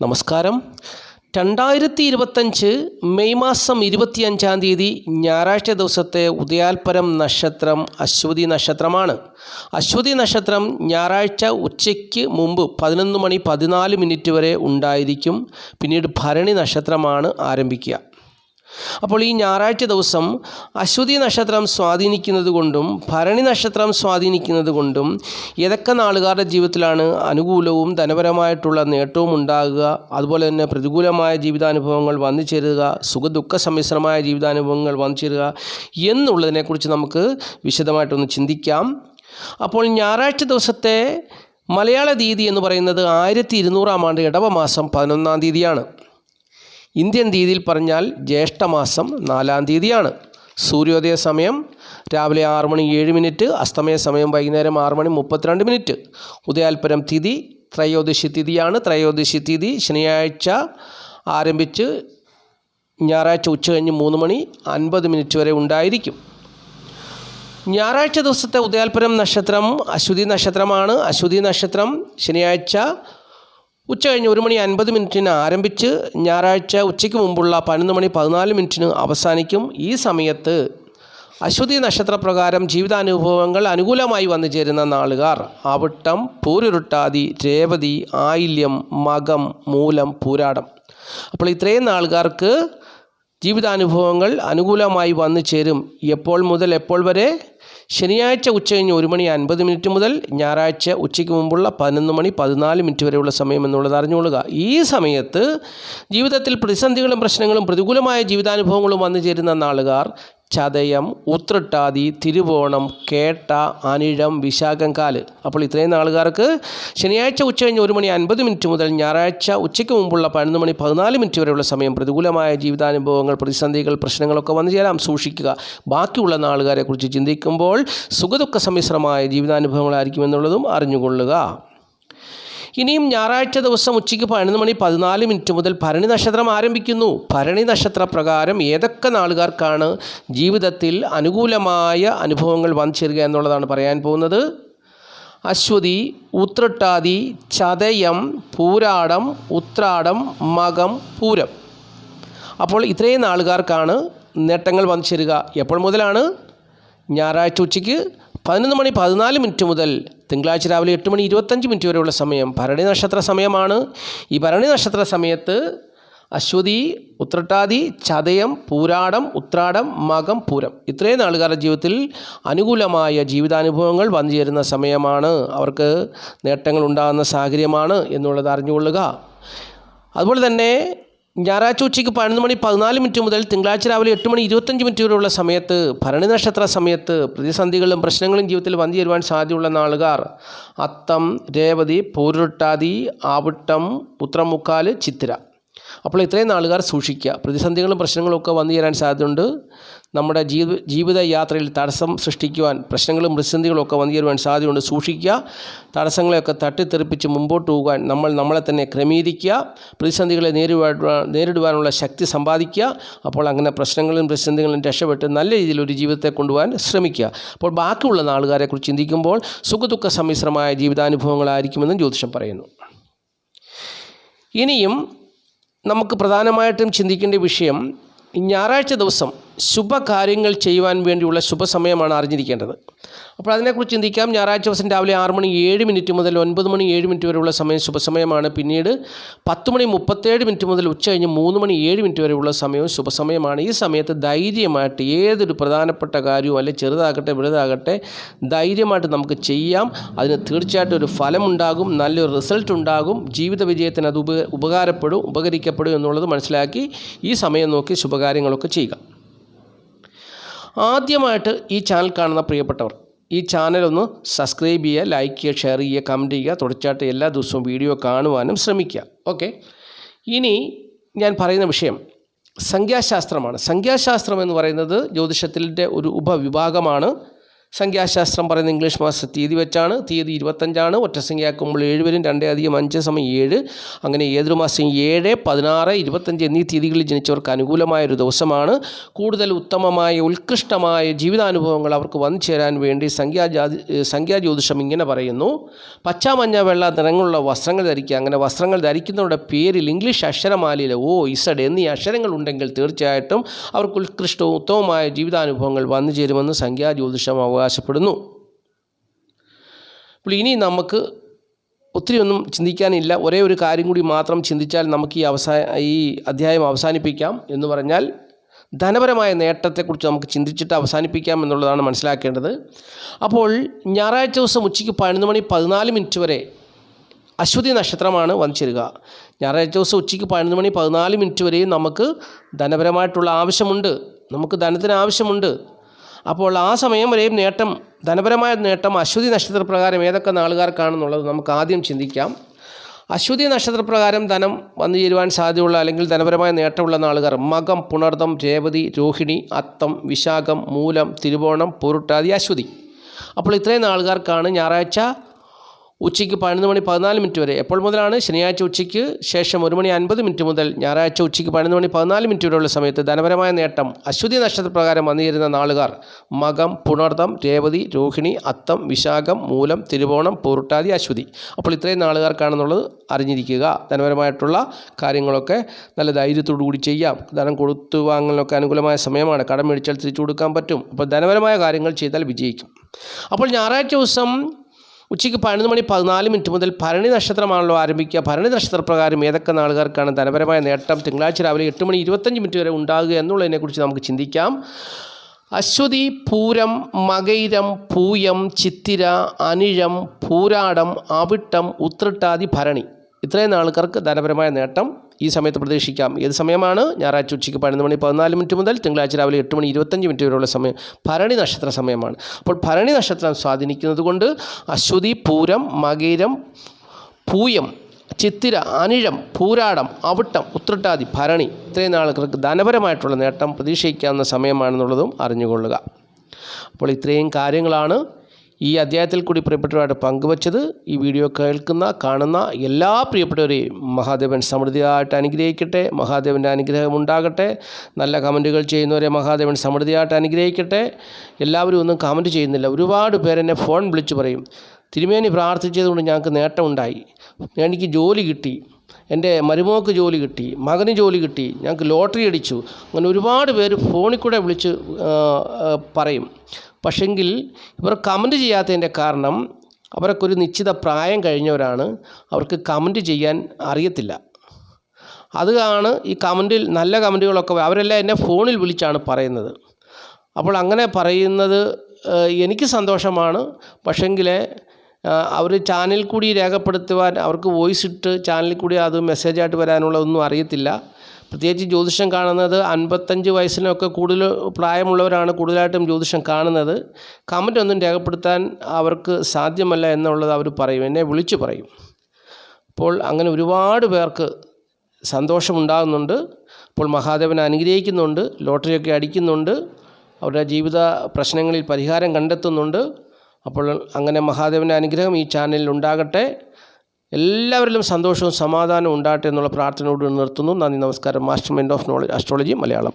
നമസ്കാരം. രണ്ടായിരത്തി ഇരുപത്തഞ്ച് മെയ് മാസം ഇരുപത്തിയഞ്ചാം തീയതി ഞായറാഴ്ച ദിവസത്തെ ഉദയാൽപരം നക്ഷത്രം അശ്വതി നക്ഷത്രമാണ്. അശ്വതി നക്ഷത്രം ഞായറാഴ്ച ഉച്ചയ്ക്ക് മുമ്പ് പതിനൊന്ന് മണി പതിനാല് മിനിറ്റ് വരെ ഉണ്ടായിരിക്കും. പിന്നീട് ഭരണി നക്ഷത്രമാണ് ആരംഭിക്കുക. അപ്പോൾ ഈ ഞായറാഴ്ച ദിവസം അശ്വതി നക്ഷത്രം സ്വാധീനിക്കുന്നത് കൊണ്ടും ഭരണി നക്ഷത്രം സ്വാധീനിക്കുന്നത് കൊണ്ടും ഏതൊക്കെ നാളുകാരുടെ ജീവിതത്തിലാണ് അനുകൂലവും ധനപരമായിട്ടുള്ള നേട്ടവും ഉണ്ടാകുക അതുപോലെ തന്നെ പ്രതികൂലമായ ജീവിതാനുഭവങ്ങൾ വന്നു ചേരുക സുഖദുഃഖ സമ്മിശ്രമായ ജീവിതാനുഭവങ്ങൾ വന്നു ചേരുക എന്നുള്ളതിനെക്കുറിച്ച് നമുക്ക് വിശദമായിട്ടൊന്ന് ചിന്തിക്കാം. അപ്പോൾ ഞായറാഴ്ച ദിവസത്തെ മലയാള തീയതി എന്ന് പറയുന്നത് ആയിരത്തി ഇരുന്നൂറാം ആണ്ട് ഇടവമാസം പതിനൊന്നാം തീയതിയാണ്. ഇന്ത്യൻ തീയതിയിൽ പറഞ്ഞാൽ ജ്യേഷ്ഠമാസം നാലാം തീയതിയാണ്. സൂര്യോദയ സമയം രാവിലെ ആറ് മണി ഏഴ് മിനിറ്റ് അസ്തമയ സമയം വൈകുന്നേരം ആറ് മണി മുപ്പത്തിരണ്ട് മിനിറ്റ്. ഉദയാൽപരം തിഥി ത്രയോദശി തിഥിയാണ്. ത്രയോദശി തിഥി ശനിയാഴ്ച ആരംഭിച്ച് ഞായറാഴ്ച ഉച്ച കഴിഞ്ഞ് മൂന്ന് മണി അൻപത് മിനിറ്റ് വരെ ഉണ്ടായിരിക്കും. ഞായറാഴ്ച ദിവസത്തെ ഉദയാൽപരം നക്ഷത്രം അശ്വതി നക്ഷത്രമാണ്. അശ്വതി നക്ഷത്രം ശനിയാഴ്ച ഉച്ച കഴിഞ്ഞ് ഒരു മണി അൻപത് മിനിറ്റിന് ആരംഭിച്ച് ഞായറാഴ്ച ഉച്ചയ്ക്ക് മുമ്പുള്ള പതിനൊന്ന് മണി പതിനാല് മിനിറ്റിന് അവസാനിക്കും ഈ സമയത്ത്. അശ്വതി നക്ഷത്രപ്രകാരം ജീവിതാനുഭവങ്ങൾ അനുകൂലമായി വന്നു ചേരുന്ന നാളുകാർ. അവിട്ടം പൂരുരുട്ടാതി രേവതി ആയില്യം മകം മൂലം പൂരാടം. അപ്പോൾ ഇത്രയും നാളുകാർക്ക് ജീവിതാനുഭവങ്ങൾ അനുകൂലമായി വന്നു ചേരും. എപ്പോൾ മുതൽ എപ്പോൾ വരെ? ശനിയാഴ്ച ഉച്ചകഴിഞ്ഞ് ഒരു മണി അൻപത് മിനിറ്റ് മുതൽ ഞായറാഴ്ച ഉച്ചയ്ക്ക് മുമ്പുള്ള പതിനൊന്ന് മണി പതിനാല് മിനിറ്റ് വരെയുള്ള സമയം എന്നുള്ളത് അറിഞ്ഞുകൊള്ളുക. ഈ സമയത്ത് ജീവിതത്തിൽ പ്രതിസന്ധികളും പ്രശ്നങ്ങളും പ്രതികൂലമായ ജീവിതാനുഭവങ്ങളും വന്നു ചേരുന്ന നാളുകാർ ചതയം ഉത്രട്ടാതി തിരുവോണം കേട്ട അനിഴം വിശാഖം കാൽ അപ്പോൾ ഇത്രയും നാളുകാർക്ക് ശനിയാഴ്ച ഉച്ച കഴിഞ്ഞ് ഒരു മണി അൻപത് മിനിറ്റ് മുതൽ ഞായറാഴ്ച ഉച്ചയ്ക്ക് മുമ്പുള്ള പതിനൊന്ന് മണി പതിനാല് മിനിറ്റ് വരെയുള്ള സമയം പ്രതികൂലമായ ജീവിതാനുഭവങ്ങൾ പ്രതിസന്ധികൾ പ്രശ്നങ്ങളൊക്കെ വന്നു ചേരാം. സൂക്ഷിക്കുക. ബാക്കിയുള്ള നാളുകാരെക്കുറിച്ച് ചിന്തിക്കുമ്പോൾ സുഖദുഃഖ സമ്മിശ്രമായ ജീവിതാനുഭവങ്ങളായിരിക്കുമെന്നുള്ളതും അറിഞ്ഞുകൊള്ളുക. ഇനിയും ഞായറാഴ്ച ദിവസം ഉച്ചയ്ക്ക് പതിനൊന്ന് മണി പതിനാല് മിനിറ്റ് മുതൽ ഭരണി നക്ഷത്രം ആരംഭിക്കുന്നു. ഭരണി നക്ഷത്ര പ്രകാരം ഏതൊക്കെ നാളുകാർക്കാണ് ജീവിതത്തിൽ അനുകൂലമായ അനുഭവങ്ങൾ വന്നു ചേരുക എന്നുള്ളതാണ് പറയാൻ പോകുന്നത്. അശ്വതി ഉത്രട്ടാതി ചതയം പൂരാടം ഉത്രാടം മകം പൂരം. അപ്പോൾ ഇത്രയും നാളുകാർക്കാണ് നേട്ടങ്ങൾ വന്നു ചേരുക എപ്പോൾ മുതലാണ്? ഞായറാഴ്ച ഉച്ചയ്ക്ക് പതിനൊന്ന് മണി പതിനാല് മിനിറ്റ് മുതൽ തിങ്കളാഴ്ച രാവിലെ എട്ട് മണി ഇരുപത്തഞ്ച് മിനിറ്റ് വരെയുള്ള സമയം ഭരണി നക്ഷത്ര സമയമാണ്. ഈ ഭരണി നക്ഷത്ര സമയത്ത് അശ്വതി ഉത്രട്ടാതി ചതയം പൂരാടം ഉത്രാടം മകം പൂരം ഇത്രയും നാളുകാരുടെ ജീവിതത്തിൽ അനുകൂലമായ ജീവിതാനുഭവങ്ങൾ വന്നു ചേരുന്ന സമയമാണ്. അവർക്ക് നേട്ടങ്ങൾ ഉണ്ടാകുന്ന സാഹചര്യമാണ് എന്നുള്ളത് അറിഞ്ഞുകൊള്ളുക. അതുപോലെ തന്നെ ഞായറാഴ്ച ഉച്ചയ്ക്ക് പതിനൊന്ന് മണി പതിനാല് മിനിറ്റ് മുതൽ തിങ്കളാഴ്ച രാവിലെ എട്ട് മണി ഇരുപത്തഞ്ച് മിനിറ്റ് വരെയുള്ള സമയത്ത് ഭരണി നക്ഷത്ര സമയത്ത് പ്രതിസന്ധികളും പ്രശ്നങ്ങളും ജീവിതത്തിൽ വന്നു ചേരുവാൻ സാധ്യതയുള്ള നാളുകാർ അത്തം രേവതി പൂരുട്ടാതി ആവിട്ടം പുത്രമുക്കാൽ ചിത്തിര. അപ്പോൾ ഇത്രയും നാളുകാർ സൂക്ഷിക്കുക. പ്രതിസന്ധികളും പ്രശ്നങ്ങളും ഒക്കെ വന്നു ചേരാൻ സാധ്യതയുണ്ട്. നമ്മുടെ ജീവി ജീവിത യാത്രയിൽ തടസ്സം സൃഷ്ടിക്കുവാൻ പ്രശ്നങ്ങളും പ്രതിസന്ധികളും ഒക്കെ വന്നു ചേരുവാൻ സാധ്യതയുണ്ട്. സൂക്ഷിക്കുക. തടസ്സങ്ങളെയൊക്കെ തട്ടിത്തെറിപ്പിച്ച് മുമ്പോട്ട് പോകാൻ നമ്മൾ നമ്മളെ തന്നെ ക്രമീകരിക്കുക. പ്രതിസന്ധികളെ നേരിടുവാൻ നേരിടുവാനുള്ള ശക്തി സമ്പാദിക്കുക. അപ്പോൾ അങ്ങനെ പ്രശ്നങ്ങളും പ്രതിസന്ധികളും രക്ഷപ്പെട്ട് നല്ല രീതിയിൽ ഒരു ജീവിതത്തെ കൊണ്ടുപോകാൻ ശ്രമിക്കുക. അപ്പോൾ ബാക്കിയുള്ള നാളുകാരെക്കുറിച്ച് ചിന്തിക്കുമ്പോൾ സുഖദുഃഖ സമ്മിശ്രമായ ജീവിതാനുഭവങ്ങളായിരിക്കുമെന്നും ജ്യോതിഷം പറയുന്നു. ഇനിയും നമുക്ക് പ്രധാനമായിട്ടും ചിന്തിക്കേണ്ട വിഷയം ഞായറാഴ്ച ദിവസം ശുഭകാര്യങ്ങൾ ചെയ്യുവാൻ വേണ്ടിയുള്ള ശുഭസമയമാണ് അറിഞ്ഞിരിക്കേണ്ടത്. അപ്പോൾ അതിനെക്കുറിച്ച് ചിന്തിക്കാം. ഞായറാഴ്ച ദിവസം രാവിലെ ആറ് മണി ഏഴ് മിനിറ്റ് മുതൽ ഒൻപത് മണി ഏഴ് മിനിറ്റ് വരെയുള്ള സമയം ശുഭസമയമാണ്. പിന്നീട് പത്ത് മണി മുപ്പത്തേഴ് മിനിറ്റ് മുതൽ ഉച്ച കഴിഞ്ഞ് മൂന്ന് മണി ഏഴ് മിനിറ്റ് വരെയുള്ള സമയവും ശുഭസമയമാണ്. ഈ സമയത്ത് ധൈര്യമായിട്ട് ഏതൊരു പ്രധാനപ്പെട്ട കാര്യവും അല്ലെങ്കിൽ ചെറുതാകട്ടെ വലുതാകട്ടെ ധൈര്യമായിട്ട് നമുക്ക് ചെയ്യാം. അതിന് തീർച്ചയായിട്ടും ഒരു ഫലമുണ്ടാകും. നല്ലൊരു റിസൾട്ട് ഉണ്ടാകും. ജീവിത വിജയത്തിന് അത് ഉപ ഉപകാരപ്പെടും ഉപകരിക്കപ്പെടും എന്നുള്ളത് മനസ്സിലാക്കി ഈ സമയം നോക്കി ശുഭകാര്യങ്ങളൊക്കെ ചെയ്യുക. ആദ്യമായിട്ട് ഈ ചാനൽ കാണുന്ന പ്രിയപ്പെട്ടവർ ഈ ചാനൽ ഒന്ന് സബ്സ്ക്രൈബ് ചെയ്യുക ലൈക്ക് ചെയ്യുക ഷെയർ ചെയ്യുക കമന്റ് ചെയ്യുക തുടർച്ചയായിട്ട് എല്ലാ ദിവസവും വീഡിയോ കാണുവാനും ശ്രമിക്കുക. ഓക്കെ ഇനി ഞാൻ പറയുന്ന വിഷയം സംഖ്യാശാസ്ത്രമാണ്. സംഖ്യാശാസ്ത്രം എന്ന് പറയുന്നത് ജ്യോതിഷത്തിന്റെ ഒരു ഉപവിഭാഗമാണ്. സംഖ്യാശാസ്ത്രം പറയുന്ന ഇംഗ്ലീഷ് മാസ തീയതി വെച്ചാണ് തീയതി ഇരുപത്തഞ്ചാണ് ഒറ്റസംഖ്യയാക്കുമ്പോൾ ഏഴ് വരും രണ്ട് അധികം അഞ്ച് സമയം ഏഴ്. അങ്ങനെ ഏതൊരു മാസം ഏഴ് പതിനാറ് ഇരുപത്തഞ്ച് എന്നീ തീയതികളിൽ ജനിച്ചവർക്ക് അനുകൂലമായ ഒരു ദിവസമാണ്. കൂടുതൽ ഉത്തമമായ ഉത്കൃഷ്ടമായ ജീവിതാനുഭവങ്ങൾ അവർക്ക് വന്നു ചേരാൻ വേണ്ടി സംഖ്യാജാതി സംഖ്യാജ്യോതിഷം ഇങ്ങനെ പറയുന്നു. പച്ച മഞ്ഞ വെള്ള നിറങ്ങളുള്ള വസ്ത്രങ്ങൾ ധരിക്കുക. അങ്ങനെ വസ്ത്രങ്ങൾ ധരിക്കുന്നവരുടെ പേരിൽ ഇംഗ്ലീഷ് അക്ഷരമാലയിൽ ഓ ഇസഡ് എന്നീ അക്ഷരങ്ങൾ ഉണ്ടെങ്കിൽ തീർച്ചയായിട്ടും അവർക്ക് ഉത്കൃഷ്ടവും ഉത്തമമായ ജീവിതാനുഭവങ്ങൾ വന്നു ചേരുമെന്ന് സംഖ്യാജ്യോതിഷം അവകാശപ്പെടുന്നു. അപ്പോൾ ഇനി നമുക്ക് ഒത്തിരി ഒന്നും ചിന്തിക്കാനില്ല. ഒരേ ഒരു കാര്യം കൂടി മാത്രം ചിന്തിച്ചാൽ നമുക്ക് ഈ അവസാന ഈ അധ്യായം അവസാനിപ്പിക്കാം എന്ന് പറഞ്ഞാൽ ധനപരമായ നേട്ടത്തെക്കുറിച്ച് നമുക്ക് ചിന്തിച്ചിട്ട് അവസാനിപ്പിക്കാം എന്നുള്ളതാണ് മനസ്സിലാക്കേണ്ടത്. അപ്പോൾ ഞായറാഴ്ച ദിവസം ഉച്ചയ്ക്ക് പതിനൊന്ന് മണി പതിനാല് മിനിറ്റ് വരെ അശ്വതി നക്ഷത്രമാണ് വന്നു ഞായറാഴ്ച ദിവസം ഉച്ചയ്ക്ക് പതിനൊന്ന് മണി പതിനാല് മിനിറ്റ് വരെയും നമുക്ക് ധനപരമായിട്ടുള്ള ആവശ്യമുണ്ട്. നമുക്ക് ധനത്തിന് ആവശ്യമുണ്ട്. അപ്പോൾ ആ സമയം വരെയും നേട്ടം ധനപരമായ നേട്ടം അശ്വതി നക്ഷത്രപ്രകാരം ഏതൊക്കെ നാളുകാർക്കാണെന്നുള്ളത് നമുക്ക് ആദ്യം ചിന്തിക്കാം. അശ്വതി നക്ഷത്രപ്രകാരം ധനം വന്നു ചേരുവാൻ സാധ്യതയുള്ള അല്ലെങ്കിൽ ധനപരമായ നേട്ടമുള്ള നാളുകാർ മകം പുണർദം രേവതി രോഹിണി അത്തം വിശാഖം മൂലം തിരുവോണം പൊരുട്ടാതി അശ്വതി. അപ്പോൾ ഇത്രയും നാളുകാർക്കാണ് ഞായറാഴ്ച ഉച്ചയ്ക്ക് പതിനൊന്ന് മണി പതിനാല് മിനിറ്റ് വരെ. എപ്പോൾ മുതലാണ്? ശനിയാഴ്ച ഉച്ചയ്ക്ക് ശേഷം ഒരു മണി അൻപത് മിനിറ്റ് മുതൽ ഞായറാഴ്ച ഉച്ചയ്ക്ക് പതിനൊന്ന് മണി പതിനാല് മിനിറ്റ് വരെയുള്ള സമയത്ത് ധനപരമായ നേട്ടം അശ്വതി നക്ഷത്രപ്രകാരം വന്നുചേരുന്ന നാളുകാർ മകം പുണർതം രേവതി രോഹിണി അത്തം വിശാഖം മൂലം തിരുവോണം പൂർട്ടാതി അശ്വതി. അപ്പോൾ ഇത്രയും നാളുകാർക്കാണെന്നുള്ളത് അറിഞ്ഞിരിക്കുക. ധനപരമായിട്ടുള്ള കാര്യങ്ങളൊക്കെ നല്ല ധൈര്യത്തോടു കൂടി ചെയ്യാം. ധനം കൊടുത്തു വാങ്ങലിനൊക്കെ അനുകൂലമായ സമയമാണ്. കടം മേടിച്ചാൽ തിരിച്ചു കൊടുക്കാൻ പറ്റും. അപ്പോൾ ധനപരമായ കാര്യങ്ങൾ ചെയ്താൽ വിജയിക്കും. അപ്പോൾ ഞായറാഴ്ച ദിവസം ഉച്ചയ്ക്ക് പതിനൊന്ന് മണി പതിനാല് മിനിറ്റ് മുതൽ ഭരണി നക്ഷത്രമാണല്ലോ ആരംഭിക്കുക. ഭരണി നക്ഷത്രപ്രകാരം ഏതൊക്കെ നാളുകാർക്കാണ് ധനപരമായ നേട്ടം തിങ്കളാഴ്ച രാവിലെ എട്ട് മണി ഇരുപത്തഞ്ച് മിനിറ്റ് വരെ ഉണ്ടാകുക എന്നുള്ളതിനെക്കുറിച്ച് നമുക്ക് ചിന്തിക്കാം. അശ്വതി പൂരം മകൈരം പൂയം ചിത്തിര അനിഴം പൂരാടം അവിട്ടം ഉത്രട്ടാതി ഭരണി. ഇത്രയും ആൾക്കാർക്ക് ധനപരമായ നേട്ടം ഈ സമയത്ത് പ്രതീക്ഷിക്കാം. ഏത് സമയമാണ്? ഞായറാഴ്ച ഉച്ചയ്ക്ക് പതിനൊന്ന് മണി പതിനാല് മിനിറ്റ് മുതൽ തിങ്കളാഴ്ച രാവിലെ എട്ട് മണി ഇരുപത്തഞ്ച് മിനിറ്റ് വരെയുള്ള സമയം ഭരണി നക്ഷത്ര സമയമാണ്. അപ്പോൾ ഭരണി നക്ഷത്രം സ്വാധീനിക്കുന്നത് കൊണ്ട് അശ്വതി പൂരം മകീരം പൂയം ചിത്തിര അനിഴം പൂരാടം അവിട്ടം ഉത്രട്ടാതി ഭരണി ഇത്രയും നാളുകൾക്ക് ധനപരമായിട്ടുള്ള നേട്ടം പ്രതീക്ഷിക്കാവുന്ന സമയമാണെന്നുള്ളതും അറിഞ്ഞുകൊള്ളുക. അപ്പോൾ ഇത്രയും കാര്യങ്ങളാണ് ഈ അധ്യായത്തിൽ കൂടി പ്രിയപ്പെട്ടവരായിട്ട് പങ്കുവച്ചത് ഈ വീഡിയോ കേൾക്കുന്ന കാണുന്ന എല്ലാ പ്രിയപ്പെട്ടവരെയും മഹാദേവൻ സമൃദ്ധിയായിട്ട് അനുഗ്രഹിക്കട്ടെ മഹാദേവന്റെ അനുഗ്രഹം ഉണ്ടാകട്ടെ. നല്ല കമന്റുകൾ ചെയ്യുന്നവരെ മഹാദേവൻ സമൃദ്ധിയായിട്ട് അനുഗ്രഹിക്കട്ടെ. എല്ലാവരും ഒന്നും കമന്റ് ചെയ്യുന്നില്ല. ഒരുപാട് പേരെന്നെ ഫോൺ വിളിച്ച് പറയും. തിരുമേനി പ്രാർത്ഥിച്ചതുകൊണ്ട് ഞങ്ങൾക്ക് നേട്ടമുണ്ടായി എനിക്ക് ജോലി കിട്ടി. എന്റെ മരുമോക്ക് ജോലി കിട്ടി. മകന് ജോലി കിട്ടി. ഞങ്ങൾക്ക് ലോട്ടറി അടിച്ചു. അങ്ങനെ ഒരുപാട് പേര് ഫോണിൽ കൂടെ വിളിച്ച് പറയും. പക്ഷെങ്കിൽ ഇവർ കമന്റ് ചെയ്യാത്തതിന്റെ കാരണം അവരൊക്കെ ഒരു നിശ്ചിത പ്രായം കഴിഞ്ഞവരാണ്. അവർക്ക് കമന്റ് ചെയ്യാൻ അറിയത്തില്ല. അതാണ് ഈ കമന്റിൽ നല്ല കമന്റുകളൊക്കെ അവരെല്ലാം എന്നെ ഫോണിൽ വിളിച്ചാണ് പറയുന്നത്. അപ്പോൾ അങ്ങനെ പറയുന്നത് എനിക്ക് സന്തോഷമാണ്. പക്ഷെങ്കിൽ അവർ ചാനലിൽ കൂടി രേഖപ്പെടുത്തുവാൻ അവർക്ക് വോയിസ് ഇട്ട് ചാനലിൽ കൂടി അത് മെസ്സേജായിട്ട് വരാനുള്ളതൊന്നും അറിയത്തില്ല. പ്രത്യേകിച്ച് ജ്യോതിഷം കാണുന്നത് അൻപത്തഞ്ച് വയസ്സിനൊക്കെ കൂടുതൽ പ്രായമുള്ളവരാണ് കൂടുതലായിട്ടും ജ്യോതിഷം കാണുന്നത്. കമന്റ് ഒന്നും രേഖപ്പെടുത്താൻ അവർക്ക് സാധ്യമല്ല എന്നുള്ളത് അവർ പറയും. എന്നെ വിളിച്ചു പറയും. അപ്പോൾ അങ്ങനെ ഒരുപാട് പേർക്ക് സന്തോഷമുണ്ടാകുന്നുണ്ട്. അപ്പോൾ മഹാദേവൻ അനുഗ്രഹിക്കുന്നുണ്ട്. ലോട്ടറിയൊക്കെ അടിക്കുന്നുണ്ട്. അവരുടെ ജീവിത പ്രശ്നങ്ങളിൽ പരിഹാരം കണ്ടെത്തുന്നുണ്ട്. അപ്പോൾ അങ്ങനെ മഹാദേവന്റെ അനുഗ്രഹം ഈ ചാനലിൽ ഉണ്ടാകട്ടെ. എല്ലാവരിലും സന്തോഷവും സമാധാനവും ഉണ്ടാകട്ടെ എന്നുള്ള പ്രാർത്ഥനയോട് നിർത്തുന്നു. നന്ദി നമസ്കാരം. Master mind of knowledge astrology Malayalam.